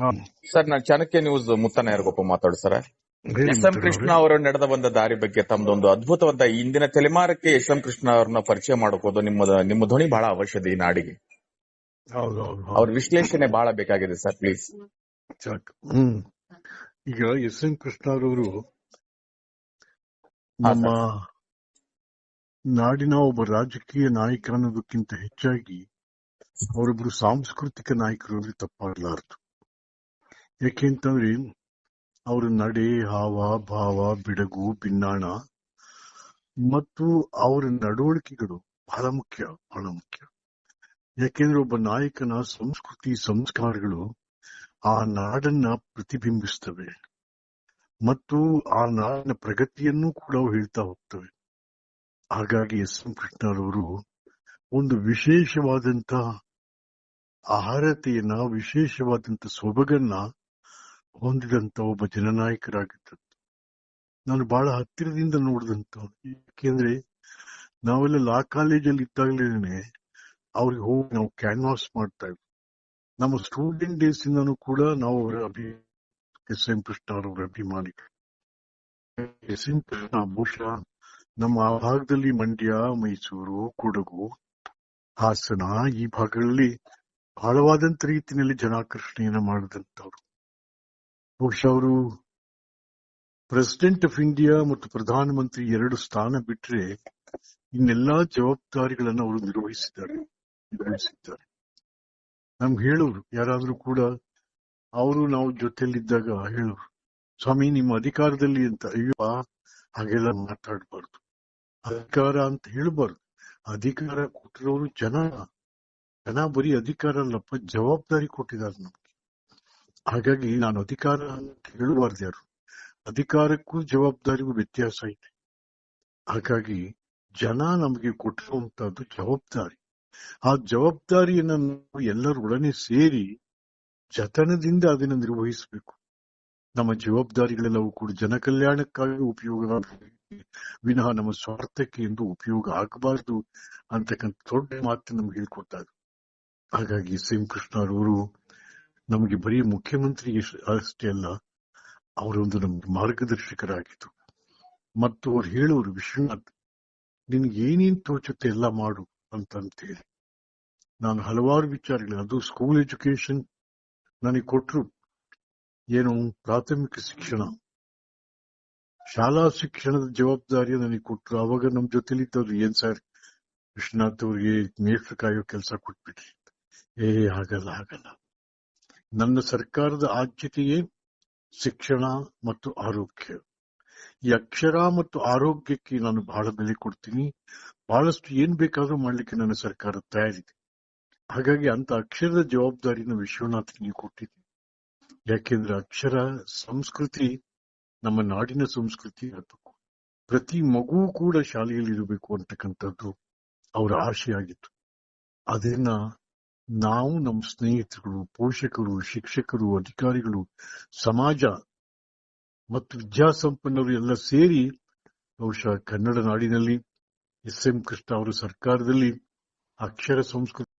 ಹಾ. ಸರ್ ನಾನು ಚಾಣಕ್ಯ ನ್ಯೂಸ್ ಮುತ್ತನ ಯಾರಿಗೊಪ್ಪ ಮಾತಾಡು ಸರ್? ಎಸ್ ಎಂ ಕೃಷ್ಣ ಅವ್ರೆ. ನಡೆದ ಬಂದ ದಾರಿ ಬಗ್ಗೆ ತಮ್ದೊಂದು ಅದ್ಭುತವಾದ ಇಂದಿನ ತಲೆಮಾರಕ್ಕೆ ಎಸ್ ಎಂ ಕೃಷ್ಣ ಅವ್ರನ್ನ ಪರಿಚಯ ಮಾಡೋಕೋದು ನಿಮ್ಮ ನಿಮ್ಮ ಧ್ವನಿ ಬಹಳ ಅವಶ್ಯದ ಈ ನಾಡಿಗೆ. ಅವ್ರ ವಿಶ್ಲೇಷಣೆ ಬಹಳ ಬೇಕಾಗಿದೆ ಸರ್ ಪ್ಲೀಸ್. ಈಗ ಎಸ್ ಎಂ ಕೃಷ್ಣ ಅವರು ನಮ್ಮ ನಾಡಿನ ಒಬ್ಬ ರಾಜಕೀಯ ನಾಯಕ ಅನ್ನೋದಕ್ಕಿಂತ ಹೆಚ್ಚಾಗಿ ಅವರೊಬ್ರು ಸಾಂಸ್ಕೃತಿಕ ನಾಯಕರು ಅಂದ್ರೆ ತಪ್ಪಾಗಲಾರದು. ಯಾಕೆಂತಂದ್ರೆ ಅವ್ರ ನಡೆ, ಹಾವ, ಭಾವ, ಬಿಡಗು, ಭಿನ್ನಾಣ ಮತ್ತು ಅವರ ನಡವಳಿಕೆಗಳು ಬಹಳ ಮುಖ್ಯ ಬಹಳ ಮುಖ್ಯ. ಯಾಕೆಂದ್ರೆ ಒಬ್ಬ ನಾಯಕನ ಸಂಸ್ಕೃತಿ, ಸಂಸ್ಕಾರಗಳು ಆ ನಾಡನ್ನ ಪ್ರತಿಬಿಂಬಿಸ್ತವೆ ಮತ್ತು ಆ ನಾಡಿನ ಪ್ರಗತಿಯನ್ನು ಕೂಡ ಅವು ಹೇಳ್ತಾ ಹೋಗ್ತವೆ. ಹಾಗಾಗಿ ಎಸ್ ಎಂ ಕೃಷ್ಣರವರು ಒಂದು ವಿಶೇಷವಾದಂತ ಆಹಾರತೆಯನ್ನ ವಿಶೇಷವಾದಂತ ಸೊಬಗನ್ನ ಹೊಂದಿದಂತ ಒಬ್ಬ ಜನನಾಯಕರಾಗಿದ್ದದ್ದು ನಾನು ಬಹಳ ಹತ್ತಿರದಿಂದ ನೋಡಿದಂತ ಯಾಕೆಂದ್ರೆ ನಾವೆಲ್ಲ ಲಾ ಕಾಲೇಜಲ್ಲಿ ಇದ್ದಾಗಲೇ ಅವ್ರಿಗೆ ಹೋಗಿ ನಾವು ಕ್ಯಾನ್ವಾಸ್ ಮಾಡ್ತಾ ಇದ್ವಿ. ನಮ್ಮ ಸ್ಟೂಡೆಂಟ್ ಡೇಸ್ ಕೂಡ ನಾವು ಅವರ ಅಭಿ ಎಸ್ ಎಂ ಕೃಷ್ಣ ಅವರ ಅಭಿಮಾನಿಗಳು ಎಸ್ ಎಂ ಕೃಷ್ಣ ಬಹುಶಃ ನಮ್ಮ ಆ ಭಾಗದಲ್ಲಿ ಮಂಡ್ಯ, ಮೈಸೂರು, ಕೊಡಗು, ಹಾಸನ ಈ ಭಾಗಗಳಲ್ಲಿ ಬಹಳವಾದಂತ ರೀತಿಯಲ್ಲಿ ಜನಾಕರ್ಷಣೆಯನ್ನ ಮಾಡಿದಂತವ್ರು ಬಹುಶಃ ಅವರು ಪ್ರೆಸಿಡೆಂಟ್ ಆಫ್ ಇಂಡಿಯಾ ಮತ್ತು ಪ್ರಧಾನಮಂತ್ರಿ ಎರಡು ಸ್ಥಾನ ಬಿಟ್ಟರೆ ಇನ್ನೆಲ್ಲಾ ಜವಾಬ್ದಾರಿಗಳನ್ನು ಅವರು ನಿರ್ವಹಿಸಿದ್ದಾರೆ ನಿರ್ವಹಿಸಿದ್ದಾರೆ. ನಮ್ಗೆ ಹೇಳೋರು, ಯಾರಾದ್ರೂ ಕೂಡ ಅವರು ನಾವು ಜೊತೆಯಲ್ಲಿದ್ದಾಗ ಹೇಳೋರು, ಸ್ವಾಮಿ, ನಿಮ್ಮ ಅಧಿಕಾರದಲ್ಲಿ ಅಂತ ಅಯ್ಯೋ ಹಾಗೆಲ್ಲ ಮಾತಾಡಬಾರ್ದು. ಅಧಿಕಾರ ಅಂತ ಹೇಳ್ಬಾರ್ದು. ಅಧಿಕಾರ ಕೊಟ್ಟಿರೋರು ಜನ ಜನ ಬರೀ ಅಧಿಕಾರ ಅಲ್ಲಪ್ಪ, ಜವಾಬ್ದಾರಿ ಕೊಟ್ಟಿದ್ದಾರೆ ನಮ್ಗೆ. ಹಾಗಾಗಿ ನಾನು ಅಧಿಕಾರ ಅಂತ ಹೇಳಬಾರ್ದು ಯಾರು. ಅಧಿಕಾರಕ್ಕೂ ಜವಾಬ್ದಾರಿಗೂ ವ್ಯತ್ಯಾಸ ಇದೆ. ಹಾಗಾಗಿ ಜನ ನಮಗೆ ಕೊಟ್ಟಿರುವಂತಹದ್ದು ಜವಾಬ್ದಾರಿ. ಆ ಜವಾಬ್ದಾರಿಯನ್ನು ನಾವು ಎಲ್ಲರೊಡನೆ ಸೇರಿ ಜತನದಿಂದ ಅದನ್ನು ನಿರ್ವಹಿಸಬೇಕು. ನಮ್ಮ ಜವಾಬ್ದಾರಿಗಳೆಲ್ಲವೂ ಕೂಡ ಜನಕಲ್ಯಾಣಕ್ಕಾಗಿ ಉಪಯೋಗ. ವಿನಃ ನಮ್ಮ ಸ್ವಾರ್ಥಕ್ಕೆ ಎಂದು ಉಪಯೋಗ ಆಗಬಾರದು ಅಂತಕ್ಕಂಥ ದೊಡ್ಡ ಮಾತು ನಮ್ಗೆ ಹೇಳ್ಕೊಡ್ತಾರೆ ಹಾಗಾಗಿ ಸಿಂ ಕೃಷ್ಣರವರು ನಮಗೆ ಬರೀ ಮುಖ್ಯಮಂತ್ರಿ ಅಷ್ಟೇ ಅಲ್ಲ ಅವರೊಂದು ನಮ್ಗೆ ಮಾರ್ಗದರ್ಶಕರಾಗಿತ್ತು ಮತ್ತು ಅವ್ರು ಹೇಳೋರು, ವಿಶ್ವನಾಥ್, ನಿನ್ಗೆ ಏನೇನ್ ತೋಚುತ್ತೆ ಎಲ್ಲ ಮಾಡು ಅಂತಂತ ಹೇಳಿ ನಾನು ಹಲವಾರು ವಿಚಾರಗಳು, ಅದು ಸ್ಕೂಲ್ ಎಜುಕೇಶನ್ ನನಗೆ ಕೊಟ್ರು. ಏನು, ಪ್ರಾಥಮಿಕ ಶಿಕ್ಷಣ. ಶಾಲಾ ಶಿಕ್ಷಣದ ಜವಾಬ್ದಾರಿ ನನಗೆ ಕೊಟ್ರು. ಅವಾಗ ನಮ್ ಜೊತೆಲಿದ್ದವ್ರು ಏನ್ ಸರ್? ವಿಶ್ವನಾಥ್ ಅವ್ರಿಗೆ ಮೇಷ್ಟ್ರ ಕಾಯೋ ಕೆಲಸ ಕೊಟ್ಬಿಟ್ರಿ ಏ, ಹಾಗಲ್ಲ ಹಾಗಲ್ಲ. ನನ್ನ ಸರ್ಕಾರದ ಆದ್ಯತೆಯೇ ಶಿಕ್ಷಣ ಮತ್ತು ಆರೋಗ್ಯ. ಈ ಅಕ್ಷರ ಮತ್ತು ಆರೋಗ್ಯಕ್ಕೆ ನಾನು ಬಹಳ ಬೆಲೆ ಕೊಡ್ತೀನಿ. ಬಹಳಷ್ಟು ಏನ್ ಬೇಕಾದ್ರೂ ಮಾಡ್ಲಿಕ್ಕೆ ನನ್ನ ಸರ್ಕಾರ ತಯಾರಿದೆ. ಹಾಗಾಗಿ ಅಂತ ಅಕ್ಷರದ ಜವಾಬ್ದಾರಿನ ವಿಶ್ವನಾಥ್ ನೀವು ಕೊಟ್ಟಿದ್ದೀನಿ ಯಾಕೆಂದ್ರೆ ಅಕ್ಷರ ಸಂಸ್ಕೃತಿ ನಮ್ಮ ನಾಡಿನ ಸಂಸ್ಕೃತಿ ಇರಬೇಕು ಪ್ರತಿ ಮಗು ಕೂಡ ಶಾಲೆಯಲ್ಲಿ ಇರಬೇಕು ಅಂತಕ್ಕಂಥದ್ದು ಅವರ ಆಶೆಯಾಗಿತ್ತು. ಅದನ್ನ ನಾವು ನಮ್ಮ ಸ್ನೇಹಿತರು ಪೋಷಕರು, ಶಿಕ್ಷಕರು, ಅಧಿಕಾರಿಗಳು, ಸಮಾಜ ಮತ್ತು ವಿದ್ಯಾಸಂಪನ್ನರು ಎಲ್ಲ ಸೇರಿ ಬಹುಶಃ ಕನ್ನಡ ನಾಡಿನಲ್ಲಿ ಎಸ್ ಎಂ ಕೃಷ್ಣ ಅವರ ಸರ್ಕಾರದಲ್ಲಿ ಅಕ್ಷರ ಸಂಸ್ಕೃತಿ